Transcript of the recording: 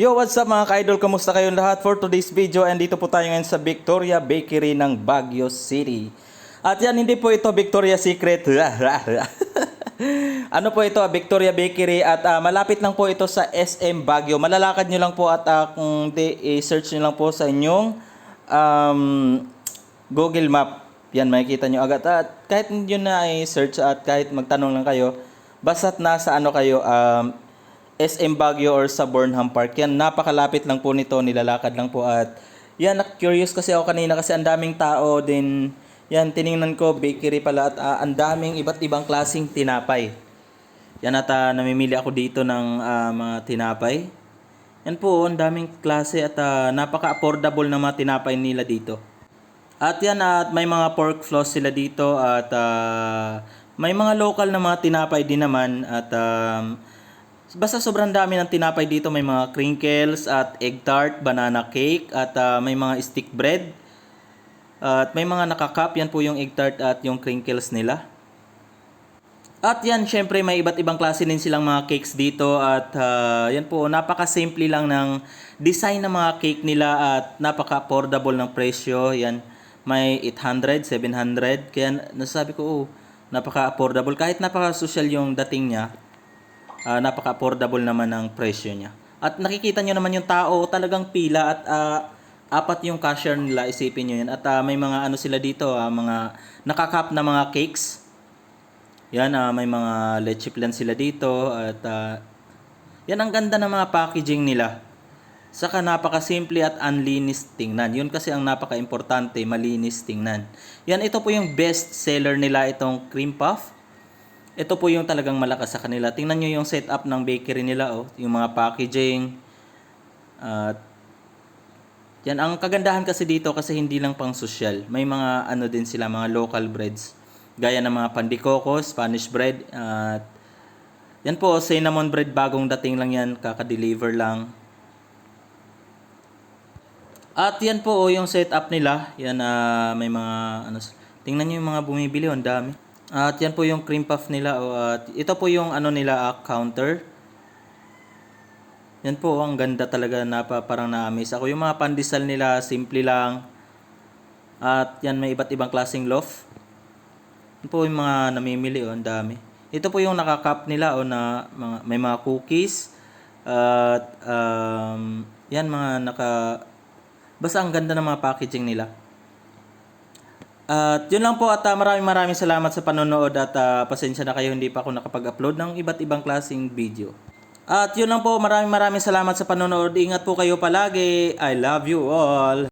Yo, what's up mga ka-idol? Kamusta kayong lahat? For today's video, and dito po tayo ngayon sa Victoria Bakery ng Baguio City. At yan, hindi po ito Victoria Secret. ano po ito, Victoria Bakery at ah, malapit lang po ito sa SM Baguio. Malalakad nyo lang po at ah, kung di, i-search nyo lang po sa inyong um, Google Map. Yan, makikita nyo agad. At kahit nyo na i-search at kahit magtanong lang kayo, basta't nasa ano kayo, um, SM Baguio or sa Burnham Park. Yan, napakalapit lang po nito, nilalakad lang po at yan, curious kasi ako kanina kasi ang daming tao din. Yan, tiningnan ko, bakery pala at ah, ang daming iba't ibang klasing tinapay. Yan at ah, namimili ako dito ng ah, mga tinapay. Yan po, ang daming klase at ah, napaka-affordable na mga tinapay nila dito. At yan, at may mga pork floss sila dito at ah, may mga local na mga tinapay din naman at um, basta sobrang dami ng tinapay dito. May mga crinkles at egg tart, banana cake at ah, may mga stick bread. At may mga nakakap, yan po yung egg tart at yung crinkles nila. At yan, syempre may iba't ibang klase din silang mga cakes dito at ah, yan po, napaka-simple lang ng design ng mga cake nila at napaka-affordable ng presyo. Yan, may 800, 700. Kaya nasabi ko, oh, napaka-affordable. Kahit napaka-social yung dating niya, ah, napaka-affordable naman ang presyo niya. At nakikita nyo naman yung tao, talagang pila at ah, apat yung cashier nila, isipin nyo yan. At ah, may mga ano sila dito, ah, mga nakakap na mga cakes. Yan, ah, may mga leche flan sila dito at ah, yan ang ganda ng mga packaging nila. Saka napakasimple at unlinis tingnan. Yun kasi ang napaka-importante, malinis tingnan. Yan, ito po yung best seller nila, itong cream puff. Ito po yung talagang malakas sa kanila. Tingnan nyo yung setup ng bakery nila, oh. Yung mga packaging. At yan, ang kagandahan kasi dito kasi hindi lang pang social. May mga ano din sila, mga local breads. Gaya ng mga pandikoko, Spanish bread. At yan po, cinnamon bread, bagong dating lang yan, kaka-deliver lang. At yan po oh, yung setup nila. Yan ah, may mga ano tingnan niyo yung mga bumibili, oh, ang dami. At yan po yung cream puff nila oh, at ito po yung ano nila ah, counter. Yan po, oh, ang ganda talaga na pa, parang na-amaze ako. Yung mga pandesal nila, simple lang. At yan, may iba't ibang klaseng loaf. Yan po yung mga namimili, oh, ang dami. Ito po yung nakakap nila, oh, na mga, may mga cookies. At um, yan, mga naka... Basta ang ganda ng mga packaging nila. At yun lang po at ah, maraming maraming salamat sa panonood at ah, pasensya na kayo hindi pa ako nakapag-upload ng iba't ibang klaseng video. At yun lang po maraming maraming salamat sa panonood. Ingat po kayo palagi. I love you all.